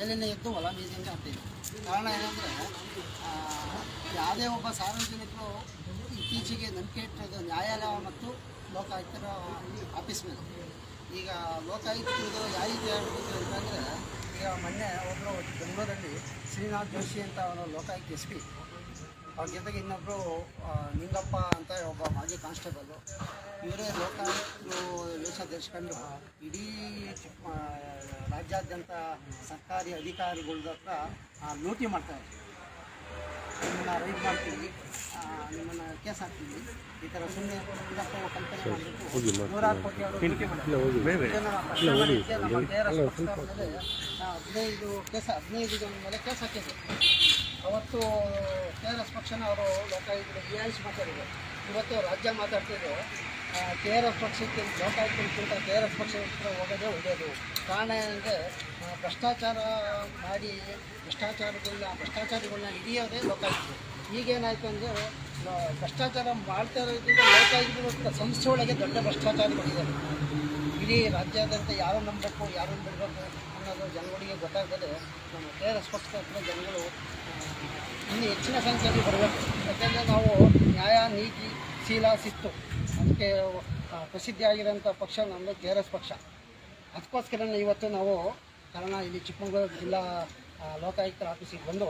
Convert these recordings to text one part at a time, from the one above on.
ಮೇಲಿನ ಎದ್ದು ಹೊಲ ಮೀದಿಂದ ಹಾಕ್ತೀವಿ ಕಾರಣ ಏನಂದರೆ ಯಾವುದೇ ಒಬ್ಬ ಸಾರ್ವಜನಿಕರು ಇತ್ತೀಚೆಗೆ ನಂಬಿಕೆ ಇಟ್ಟಿರೋದು ನ್ಯಾಯಾಲಯ ಮತ್ತು ಲೋಕಾಯುಕ್ತರ ಆಫೀಸ್ ಮೇಲೆ. ಈಗ ಲೋಕಾಯುಕ್ತರದು ಯಾರಿಗೆ ಹೇಳ್ಬೇಕು ಅಂತಂದರೆ ಈಗ ಮೊನ್ನೆ ಒಬ್ಬರು ಬೆಂಗಳೂರಲ್ಲಿ ಶ್ರೀನಾಥ್ ಜೋಶಿ ಅಂತ ಅವನು ಲೋಕಾಯುಕ್ತ ಎಸ್ ಪಿ. ಅವ್ರ ಜೊತೆಗೆ ಇನ್ನೊಬ್ರು ನಿಂಗಪ್ಪ ಅಂತ ಒಬ್ಬ ಮಾಜಿ ಕಾನ್ಸ್ಟೇಬಲ್ ಇವರೇ ಲೋಕಾಯುಕ್ತರು ವೇಷ ಧರಿಸ್ಕೊಂಡು ಇಡೀ ರಾಜ್ಯಾದ್ಯಂತ ಸರ್ಕಾರಿ ಅಧಿಕಾರಿಗಳ ಹತ್ರ ನೋಟಿ ಲೂಟಿ ಮಾಡ್ತಾರೆ ನಿಮ್ಮನ್ನು ರೈಡ್ ಮಾಡ್ತೀವಿ ನಿಮ್ಮನ್ನು ಕೇಸ್ ಹಾಕ್ತೀವಿ. ಈ ಥರ ಸುಮ್ಮನೆ ಕಂಪನಿ ಮಾಡಿಬಿಟ್ಟು ನೂರಾರು ಕೋಟಿ ಅವರು ನಮ್ಮ ಹದಿನೈದು ಕೇಸ್ ಹದಿನೈದು ಜನ ಮೇಲೆ ಕೇಸ್ ಹಾಕಿದ್ರು ಅವತ್ತು ಕೆ ಆರ್ ಎಸ್ ಪಕ್ಷನ ಅವರು ಲೋಕಾಯುಕ್ತರು ಬಿ ಮಾತಾಡಿದರು. ಇವತ್ತು ರಾಜ್ಯ ಮಾತಾಡ್ತಿದ್ರು. ಕೆ ಆರ್ ಎಫ್ ಪಕ್ಷಕ್ಕೆ ಲೋಕಾಯುಕ್ತಕ್ಕಿಂತ ಕೆ ಆರ್ ಎಫ್ ಪಕ್ಷ ಹೋಗೋದೇ ಒಳ್ಳೆಯದು ಕಾರಣ ಏನಂದರೆ ಭ್ರಷ್ಟಾಚಾರ ಮಾಡಿ ಭ್ರಷ್ಟಾಚಾರಗಳನ್ನ ಭ್ರಷ್ಟಾಚಾರಗಳನ್ನ ಹಿಡಿಯೋದೇ ಲೋಕಾಯುಕ್ತರು. ಈಗೇನಾಯಿತು ಅಂದರೆ ಭ್ರಷ್ಟಾಚಾರ ಮಾಡ್ತಾ ಇರೋದ್ರಿಂದ ಲೋಕಾಯುಕ್ತರು ಸಂಸ್ಥೆ ಒಳಗೆ ದೊಡ್ಡ ಭ್ರಷ್ಟಾಚಾರಿಗಳಿದ್ದಾರೆ ಇಡೀ ರಾಜ್ಯಾದ್ಯಂತ ಯಾರನ್ನು ನಂಬಬೇಕು ಯಾರನ್ನು ಬಿಡಬೇಕು? ಅನ್ನೋದು ಜನಗಳಿಗೆ ಗೊತ್ತಾಗ್ತದೆ. ನಮ್ಮ ಕೆ ಆರ್ ಎಸ್ ಪಕ್ಷದ ಜನಗಳು ಇನ್ನು ಹೆಚ್ಚಿನ ಸಂಖ್ಯೆಯಲ್ಲಿ ಬರಬೇಕು. ಯಾಕೆಂದರೆ ನಾವು ನ್ಯಾಯ, ನೀತಿ, ಶೀಲ, ಶಿಸ್ತು ಅದಕ್ಕೆ ಪ್ರಸಿದ್ಧಿಯಾಗಿರೋಂಥ ಪಕ್ಷ ನಮ್ಮದು ಕೆ ಆರ್ ಎಸ್ ಪಕ್ಷ. ಅದಕ್ಕೋಸ್ಕರ ಇವತ್ತು ನಾವು ಕಾರಣ ಇಲ್ಲಿ ಚಿಕ್ಕಮಗಳೂರು ಜಿಲ್ಲಾ ಲೋಕಾಯುಕ್ತರ ಆಫೀಸಿಗೆ ಬಂದು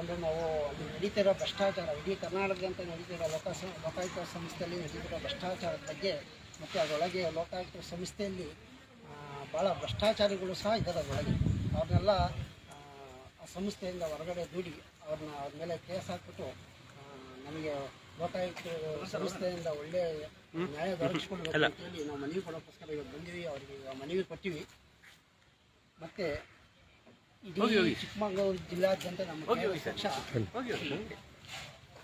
ಒಂದು ನಾವು ಅಲ್ಲಿ ನಡೀತಿರೋ ಭ್ರಷ್ಟಾಚಾರ, ಇಡೀ ಕರ್ನಾಟಕದಂತ ನಡೀತಿರೋ ಲೋಕ ಲೋಕಾಯುಕ್ತ ಸಂಸ್ಥೆಯಲ್ಲಿ ನಡೀತಿರೋ ಭ್ರಷ್ಟಾಚಾರದ ಬಗ್ಗೆ ಮತ್ತು ಅದರೊಳಗೆ ಲೋಕಾಯುಕ್ತ ಸಂಸ್ಥೆಯಲ್ಲಿ ಭಾಳ ಭ್ರಷ್ಟಾಚಾರಿಗಳು ಸಹ ಇದ್ದಾರೆ ಒಳಗೆ. ಅವ್ರನ್ನೆಲ್ಲ ಆ, ಸಂಸ್ಥೆಯಿಂದ ಹೊರಗಡೆ ದೂಡಿ ಅವ್ರನ್ನ ಅವ್ರ ಮೇಲೆ ಕೇಸ್ ಹಾಕ್ಬಿಟ್ಟು ನಮಗೆ ಲೋಕಾಯುಕ್ತ ಸಂಸ್ಥೆಯಿಂದ ಒಳ್ಳೆ ನ್ಯಾಯ ದೊರಕಿಸ್ಕೊಡ್ಬೇಕು ಅಂತೇಳಿ ನಾವು ಮನವಿ ಕೊಡೋಕ್ಕೋಸ್ಕರ ಇವತ್ತು ಬಂದಿವಿ. ಅವರಿಗೆ ಮನವಿ ಕೊಟ್ಟಿವಿ. ಮತ್ತು ಇಡೀ ಚಿಕ್ಕಮಗಳೂರು ಜಿಲ್ಲಾದ್ಯಂತ ನಮ್ಮ ಪಕ್ಷ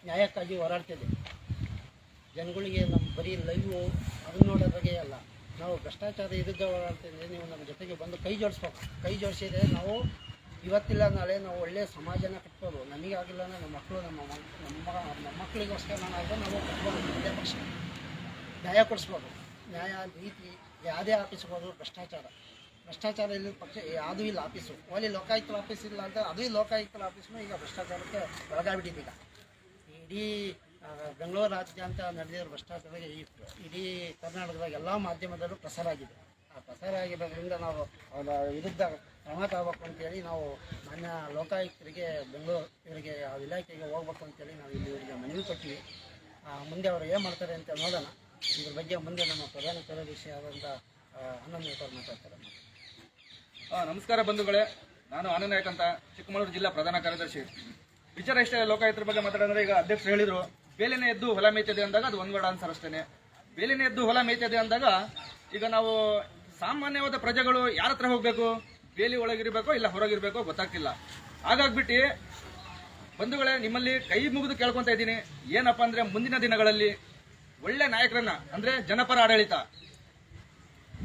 ನ್ಯಾಯಕ್ಕಾಗಿ ಹೋರಾಡ್ತಿದೆ. ಜನಗಳಿಗೆ ನಮ್ಮ ಬರೀ ಲೈವು ಅದನ್ನ ನೋಡೋದಾಗೆ ಅಲ್ಲ. ನಾವು ಭ್ರಷ್ಟಾಚಾರ ವಿರುದ್ಧ ಅಂತಂದರೆ ನೀವು ನಮ್ಮ ಜೊತೆಗೆ ಬಂದು ಕೈ ಜೋಡಿಸ್ಬೇಕು. ಕೈ ಜೋಡಿಸಿದ್ರೆ ನಾವು ಇವತ್ತಿಲ್ಲ ನಾಳೆ ನಾವು ಒಳ್ಳೆಯ ಸಮಾಜನ ಕಟ್ಬೋದು. ನಮಗಾಗಿಲ್ಲ ನಮ್ಮ ಮಕ್ಕಳು ನಮ್ಮ ನಮ್ಮ ನಮ್ಮ ಮಕ್ಕಳಿಗೋಸ್ಕರ ನಾನಾದರೂ ನಾವು ಕಟ್ಬೋದು. ಪಕ್ಷ. ನ್ಯಾಯ ಕೊಡಿಸ್ಬೋದು. ನ್ಯಾಯ ನೀತಿ ಯಾವುದೇ ಆಫೀಸ್ಗೆ ಭ್ರಷ್ಟಾಚಾರ. ಭ್ರಷ್ಟಾಚಾರ ಇಲ್ಲಿ ಪಕ್ಷ ಯಾವುದೂ ಇಲ್ಲ ಆಫೀಸು. ಓಲಿ ಲೋಕಾಯುಕ್ತರ ಆಫೀಸ್ ಇಲ್ಲ ಅಂತ ಅದು ಲೋಕಾಯುಕ್ತರ ಆಫೀಸ್ನೂ ಈಗ ಭ್ರಷ್ಟಾಚಾರಕ್ಕೆ ಒಳಗಾಗ್ಬಿಟ್ಟಿದ್ದೀಗ ಇಡೀ ಬೆಂಗಳೂರು ರಾಜ್ಯಾದ್ಯಂತ ನಡೆದಿರೋ ಭ್ರಷ್ಟಾಚಾರದಾಗೆ ಈ ಇಡೀ ಕರ್ನಾಟಕದಾಗ ಎಲ್ಲ ಮಾಧ್ಯಮದಲ್ಲೂ ಪ್ರಸಾರ ಆಗಿದೆ. ಆ ಪ್ರಸಾರ ಆಗಿರೋದ್ರಿಂದ ನಾವು ಅವರ ವಿರುದ್ಧ ಕ್ರಮ ತಗೋಬೇಕು ಅಂತೇಳಿ ನಾವು ಮಾನ್ಯ ಲೋಕಾಯುಕ್ತರಿಗೆ ಬೆಂಗಳೂರು ಇವರಿಗೆ ಆ ಇಲಾಖೆಗೆ ಹೋಗ್ಬೇಕು ಅಂತೇಳಿ ನಾವು ಇಲ್ಲಿ ಇವರಿಗೆ ಮನವಿ ಕೊಟ್ಟಿವಿ. ಮುಂದೆ ಅವರು ಏನು ಮಾಡ್ತಾರೆ ಅಂತ ನೋಡೋಣ. ಇದ್ರ ಬಗ್ಗೆ ಮುಂದೆ ನಮ್ಮ ಪ್ರಧಾನ ಕಾರ್ಯದರ್ಶಿ ಆದಂಥ ಮೀಟರ್ ಮಾತಾಡ್ತಾರೆ. ನಮಸ್ಕಾರ ಬಂಧುಗಳೇ. ನಾನು ಆನಂದ್ ನಾಯಕ್ ಅಂತ ಚಿಕ್ಕಮಗಳೂರು ಜಿಲ್ಲಾ ಪ್ರಧಾನ ಕಾರ್ಯದರ್ಶಿ. ವಿಚಾರ ಇಷ್ಟೇ ಲೋಕಾಯುಕ್ತರ ಬಗ್ಗೆ ಮಾತಾಡಿದ್ರೆ ಈಗ ಅಧ್ಯಕ್ಷರು ಹೇಳಿದ್ರು. ಬೇಲಿನ ಎದ್ದು ಹೊಲ ಮೇಯ್ತದೆ ಅಂದಾಗ ಅದು ಒಂದು ವರ್ಡ್ ಆನ್ಸರ್ ಅಷ್ಟೇನೆ. ಬೇಲಿನ ಎದ್ದು ಹೊಲ ಮೇಯ್ತದೆ ಅಂದಾಗ ಈಗ ನಾವು ಸಾಮಾನ್ಯವಾದ ಪ್ರಜೆಗಳು ಯಾರ ಹತ್ರ ಹೋಗ್ಬೇಕು? ಬೇಲಿ ಒಳಗಿರ್ಬೇಕೋ ಇಲ್ಲ ಹೊರಗಿರ್ಬೇಕೋ ಗೊತ್ತಾಗ್ತಿಲ್ಲ. ಹಾಗಾಗ್ಬಿಟ್ಟು ಬಂಧುಗಳೇ, ನಿಮ್ಮಲ್ಲಿ ಕೈ ಮುಗಿದು ಕೇಳ್ಕೊತಾ ಇದ್ದೀನಿ. ಏನಪ್ಪ ಅಂದ್ರೆ ಮುಂದಿನ ದಿನಗಳಲ್ಲಿ ಒಳ್ಳೆ ನಾಯಕರನ್ನ, ಅಂದ್ರೆ ಜನಪರ ಆಡಳಿತ.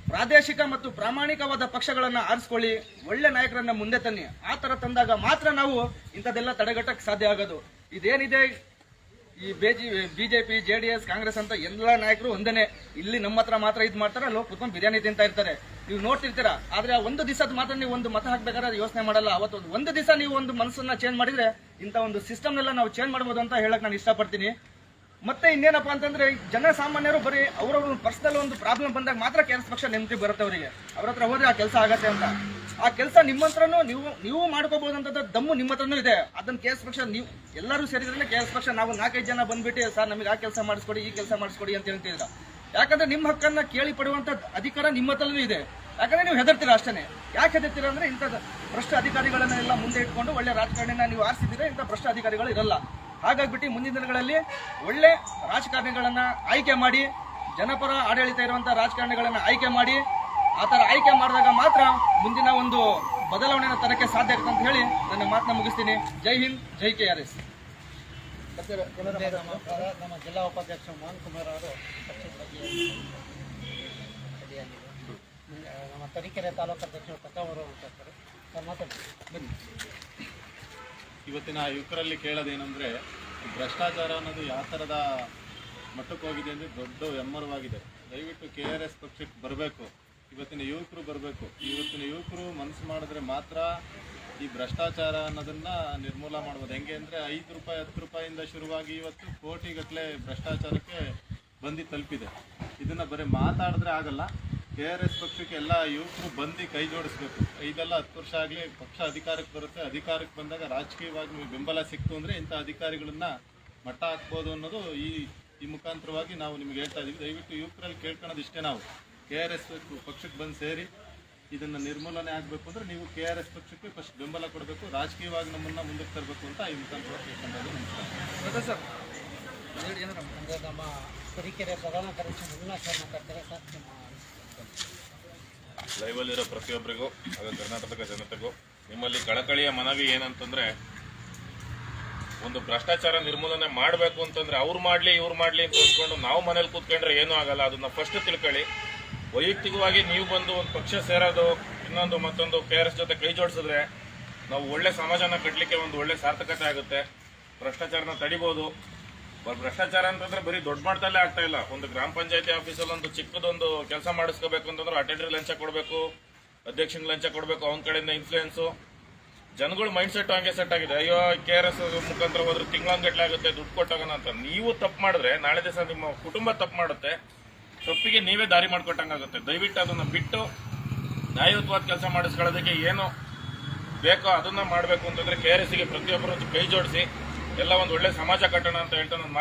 ಪ್ರಾದೇಶಿಕ ಮತ್ತು ಪ್ರಾಮಾಣಿಕವಾದ ಪಕ್ಷಗಳನ್ನ ಆರಿಸ್ಕೊಳ್ಳಿ. ಒಳ್ಳೆ ನಾಯಕರನ್ನ ಮುಂದೆ ತನ್ನಿ. ಆ ತರ ತಂದಾಗ ಮಾತ್ರ ನಾವು ಇಂಥದ್ದೆಲ್ಲ ತಡೆಗಟ್ಟಕ್ಕೆ ಸಾಧ್ಯ ಆಗೋದು. ಇದೇನಿದೆ? ಈ ಬೇಜಿ, BJP J D S Congress ಅಂತ ಎಲ್ಲ ನಾಯಕರು ಒಂದೇನೆ ಇಲ್ಲಿ ನಮ್ಮ ಹತ್ರ ಮಾತ್ರ ಇದು ಮಾಡ್ತಾರೆ, ಅಲ್ಲಿ ಕುತ್ಕೊಂಡು ಬಿರಿಯಾನಿ ತಿಂತಾ ಇರ್ತಾರೆ. ನೀವು ನೋಡ್ತಿರ್ತೀರಾ? ಆದ್ರೆ ಒಂದು ದಿವಸದ ಮಾತ್ರ ನೀವು ಒಂದು ಮತ ಹಾಕ್ಬೇಕಾದ್ರೆ ಯೋಚನೆ ಮಾಡಲ್ಲ. ಅವತ್ತು ಒಂದು- ದಿವಸ ನೀವು ಒಂದು ಮನಸ್ಸನ್ನ ಚೇಂಜ್ ಮಾಡಿದ್ರೆ ಇಂಥ ಒಂದು ಸಿಸ್ಟಮ್ನೆಲ್ಲ ನಾವು ಚೇಂಜ್ ಮಾಡ್ಬೋದು ಅಂತ ಹೇಳಕ್ ನಾನು ಇಷ್ಟಪಡ್ತೀನಿ. ಮತ್ತೆ ಇನ್ನೇನಪ್ಪ ಅಂತಂದ್ರೆ, ಜನಸಾಮಾನ್ಯರು ಬರೀ ಅವ್ರವ್ರ ಪರ್ಸನಲ್ ಒಂದು ಪ್ರಾಬ್ಲಮ್ ಬಂದಾಗ ಮಾತ್ರ ಕೆಲಸ ಪಕ್ಷ ನೆಮ್ಮದಿ ಬರುತ್ತೆ ಅವರಿಗೆ. ಅವ್ರ ಹತ್ರ ಹೋದ್ರೆ ಆ ಕೆಲಸ ಆಗತ್ತೆ ಅಂತ. ಆ ಕೆಲಸ ನಿಮ್ಮ ಹತ್ರನೂ ನೀವು ನೀವು ಮಾಡ್ಕೋಬಹುದಂತ ದಮ್ಮು ನಿಮ್ಮ ಹತ್ರನೂ ಇದೆ. ಅದನ್ನ ಎಸ್ ಪಕ್ಷ ನೀವು, ಎಲ್ಲರೂ ಸೇರಿದ್ರೆ ಎಸ್ ಪಕ್ಷ ನಾವು ನಾಲ್ಕೈದು ಜನ ಬಂದ್ಬಿಟ್ಟು, ಸರ್, ನಮಗೆ ಆ ಕೆಲಸ ಮಾಡಿಸ್ಕೊಡಿ, ಈ ಕೆಲಸ ಮಾಡಿಸ್ಕೊಡಿ ಅಂತ ಹೇಳ್ತಿದ್ರ ಯಾಕಂದ್ರೆ ನಿಮ್ಮ ಹಕ್ಕನ್ನ ಕೇಳಿ ಪಡುವಂತ ಅಧಿಕಾರ ನಿಮ್ಮ ಹತ್ರನೂ ಇದೆ. ಯಾಕಂದ್ರೆ ನೀವು ಹೆದರ್ತೀರಾ ಅಷ್ಟೇ ಯಾಕೆ ಹೆದರ್ತೀರಾ ಅಂದ್ರೆ ಇಂಥ ಭ್ರಷ್ಟ ಅಧಿಕಾರಿಗಳನ್ನೆಲ್ಲ ಮುಂದೆ ಇಟ್ಕೊಂಡು ಒಳ್ಳೆ ರಾಜಕಾರಣಿನ ನೀವು ಆರಿಸಿದ್ರೆ ಇಂಥ ಭ್ರಷ್ಟ ಅಧಿಕಾರಿಗಳು ಇರಲ್ಲ. ಹಾಗಾಗ್ಬಿಟ್ಟು ಮುಂದಿನ ದಿನಗಳಲ್ಲಿ ಒಳ್ಳೆ ರಾಜಕಾರಣಿಗಳನ್ನ ಆಯ್ಕೆ ಮಾಡಿ, ಜನಪರ ಆಡಳಿತ ಇರುವಂತಹ ರಾಜಕಾರಣಿಗಳನ್ನ ಆಯ್ಕೆ ಮಾಡಿ ಆ ಥರ ಆಯ್ಕೆ ಮಾಡಿದಾಗ ಮಾತ್ರ ಮುಂದಿನ ಒಂದು ಬದಲಾವಣೆಯನ್ನು ತರಕ್ಕೆ ಸಾಧ್ಯ ಆಗುತ್ತೆ ಅಂತ ಹೇಳಿ ನನ್ನ ಮಾತನ್ನ ಮುಗಿಸ್ತೀನಿ. ಜೈ ಹಿಂದ್ ಜೈ ಕೆ ಆರ್ ಎಸ್. ನಮ್ಮ ಜಿಲ್ಲಾ ಉಪಾಧ್ಯಕ್ಷ ಮೋಹನ್ ಕುಮಾರ್ ಅವರು ಪಕ್ಷದ ಬಗ್ಗೆ ಅಡಿಯಾಗಿದೆ. ನಮ್ಮ ತರೀಕೆರೆ ತಾಲೂಕು ಅಧ್ಯಕ್ಷರು ಕಥಾವರು ಮಾತಾಡ್ತಾರೆ. ಸರ್ ಮಾತಾಡ್ತೀವಿ ಇವತ್ತಿನ ಯುವಕರಲ್ಲಿ ಕೇಳೋದೇನೆಂದರೆ ಭ್ರಷ್ಟಾಚಾರ ಅನ್ನೋದು ಯಾವ ಥರದ ಮಟ್ಟಕ್ಕೆ ಹೋಗಿದೆ ಅಂದರೆ ದೊಡ್ಡ ಎಮ್ಮರವಾಗಿದೆ ದಯವಿಟ್ಟು ಕೆ ಆರ್ ಎಸ್ ಪಕ್ಷಕ್ಕೆ ಬರಬೇಕು. ಇವತ್ತಿನ ಯುವಕರು ಬರಬೇಕು. ಇವತ್ತಿನ ಯುವಕರು ಮನಸ್ಸು ಮಾಡಿದ್ರೆ ಮಾತ್ರ ಈ ಭ್ರಷ್ಟಾಚಾರ ಅನ್ನೋದನ್ನ ನಿರ್ಮೂಲ ಮಾಡ್ಬೋದು. ಹೆಂಗೆ ಅಂದರೆ ಐದು ರೂಪಾಯಿ, ಹತ್ತು ರೂಪಾಯಿಂದ ಶುರುವಾಗಿ ಇವತ್ತು ಕೋಟಿಗಟ್ಟಲೆ ಭ್ರಷ್ಟಾಚಾರಕ್ಕೆ ಬಂದು ತಲುಪಿದೆ. ಇದನ್ನ ಬರೀ ಮಾತಾಡಿದ್ರೆ ಆಗಲ್ಲ. ಕೆ ಆರ್ ಎಸ್ ಪಕ್ಷಕ್ಕೆ ಎಲ್ಲ ಯುವಕರು ಬಂದು ಕೈ ಜೋಡಿಸ್ಬೇಕು. ಐದೆಲ್ಲ ಹತ್ತು ವರ್ಷ ಆಗಲಿ ಪಕ್ಷ ಅಧಿಕಾರಕ್ಕೆ ಬರುತ್ತೆ. ಅಧಿಕಾರಕ್ಕೆ ಬಂದಾಗ ರಾಜಕೀಯವಾಗಿ ನಿಮಗೆ ಬೆಂಬಲ ಸಿಕ್ತು ಅಂದರೆ ಇಂಥ ಅಧಿಕಾರಿಗಳನ್ನ ಮಟ್ಟ ಹಾಕ್ಬೋದು ಅನ್ನೋದು ಈ ಈ ಮುಖಾಂತರವಾಗಿ ನಾವು ನಿಮ್ಗೆ ಹೇಳ್ತಾ ಇದ್ದೀವಿ ದಯವಿಟ್ಟು ಯುವಕರಲ್ಲಿ ಕೇಳ್ಕೊಳ್ಳೋದು ಇಷ್ಟೇ ನಾವು. ಕೆ ಆರ್ ಎಸ್ ಪಕ್ಷಕ್ಕೆ ಬಂದು ಸೇರಿ ಇದನ್ನ ನಿರ್ಮೂಲನೆ ಆಗಬೇಕು ಅಂದ್ರೆ ನೀವು ಕೆ ಆರ್ ಎಸ್ ಪಕ್ಷಕ್ಕೆ ಫಸ್ಟ್ ಬೆಂಬಲ ಕೊಡಬೇಕು ರಾಜಕೀಯವಾಗಿ ನಮ್ಮನ್ನ ಮುಂದಕ್ಕೆ ತರಬೇಕು ಅಂತ ಈ ಮುಖಾಂತರ ಕೇಳ್ಕೊಂಡಾಗ ನಮಸ್ಕಾರ. ಸರ್? ಅಂದರೆ ನಮ್ಮ ತರೀಕೆರೆ ಪ್ರಧಾನ ಕಾರ್ಯದರ್ಶಿ ಮಂಜುನಾಥ್ ಸರ್ ಮಾತಾಡ್ತಾರೆ ಸರ್. ಲೈವಲ್ಲಿರೋ ಪ್ರತಿಯೊಬ್ಬರಿಗೂ ಹಾಗೂ ಕರ್ನಾಟಕದ ಜನತೆಗೂ ನಿಮ್ಮಲ್ಲಿ ಕಳಕಳಿಯ ಮನವಿ ಏನಂತಂದ್ರೆ ಒಂದು ಭ್ರಷ್ಟಾಚಾರ ನಿರ್ಮೂಲನೆ ಮಾಡಬೇಕು ಅಂತಂದ್ರೆ ಅವ್ರು ಮಾಡ್ಲಿ ಇವ್ರು ಮಾಡ್ಲಿ ಅಂತ ಅಂದ್ಕೊಂಡು ನಾವು ಮನೇಲಿ ಕೂತ್ಕೊಂಡ್ರೆ ಏನೂ ಆಗಲ್ಲ. ಅದನ್ನ ಫಸ್ಟ್ ತಿಳ್ಕೊಳ್ಳಿ. ವೈಯಕ್ತಿಕವಾಗಿ ನೀವು ಬಂದು ಒಂದು ಪಕ್ಷ ಸೇರೋದು, ಇನ್ನೊಂದು ಮತ್ತೊಂದು ಕೆ ಆರ್ ಎಸ್ ಜೊತೆ ಕೈ ಜೋಡಿಸಿದ್ರೆ ನಾವು ಒಳ್ಳೆ ಸಮಾಜನ ಕಟ್ಟಲಿಕ್ಕೆ ಒಂದು ಒಳ್ಳೆ ಸಾರ್ಥಕತೆ ಆಗುತ್ತೆ. ಭ್ರಷ್ಟಾಚಾರನ ತಡಿಬೋದು. ಭ್ರಷ್ಟಾಚಾರ ಅಂತಂದ್ರೆ ಬರೀ ದೊಡ್ಡ ಮಟ್ಟದಲ್ಲೇ ಆಗ್ತಾ ಇಲ್ಲ. ಒಂದು ಗ್ರಾಮ ಪಂಚಾಯತಿ ಆಫೀಸಲ್ಲಿ ಒಂದು ಚಿಕ್ಕದೊಂದು ಕೆಲಸ ಮಾಡಿಸ್ಕೋಬೇಕು ಅಂತಂದ್ರೆ ಅಟೆಂಡರ್ ಲಂಚ ಕೊಡಬೇಕು, ಅಧ್ಯಕ್ಷನ ಲಂಚ ಕೊಡಬೇಕು, ಅವನ ಕಡೆಯಿಂದ ಇನ್ಫ್ಲೂಯೆನ್ಸು ಜನಗಳ ಮೈಂಡ್ ಸೆಟ್ ಹಂಗೆ ಸೆಟ್ ಆಗಿದೆ. ಅಯ್ಯೋ ಕೆ ಆರ್ ಎಸ್ ಮುಖಾಂತರ ಹೋದ್ರೆ ತಿಂಗಳಂಗಟ್ಲೆ ಆಗುತ್ತೆ, ದುಡ್ಡು ಕೊಟ್ಟಾಗಣ ಅಂತ. ನೀವು ತಪ್ಪು ಮಾಡಿದ್ರೆ ನಾಳೆ ದಿವಸ ನಿಮ್ಮ ಕುಟುಂಬ ತಪ್ಪು ಮಾಡುತ್ತೆ. ತಪ್ಪಿಗೆ ನೀವೇ ದಾರಿ ಮಾಡ್ಕೊಟ್ಟಂಗಾಗುತ್ತೆ. ದಯವಿಟ್ಟು ಅದನ್ನ ಬಿಟ್ಟು ನ್ಯಾಯಯುತವಾದ ಕೆಲಸ ಮಾಡಿಸ್ಕೊಳ್ಳೋದಕ್ಕೆ ಏನು ಬೇಕೋ ಅದನ್ನ ಮಾಡಬೇಕು ಅಂತಂದ್ರೆ ಕೆ ಆರ್ ಎಸ್ಗೆ ಪ್ರತಿಯೊಬ್ಬರು ಕೈ ಜೋಡಿಸಿ ಎಲ್ಲ ಒಂದು ಒಳ್ಳೆ ಸಮಾಜ ಕಟ್ಟೋಣ ಅಂತ ಹೇಳ್ತಾ ನಾನು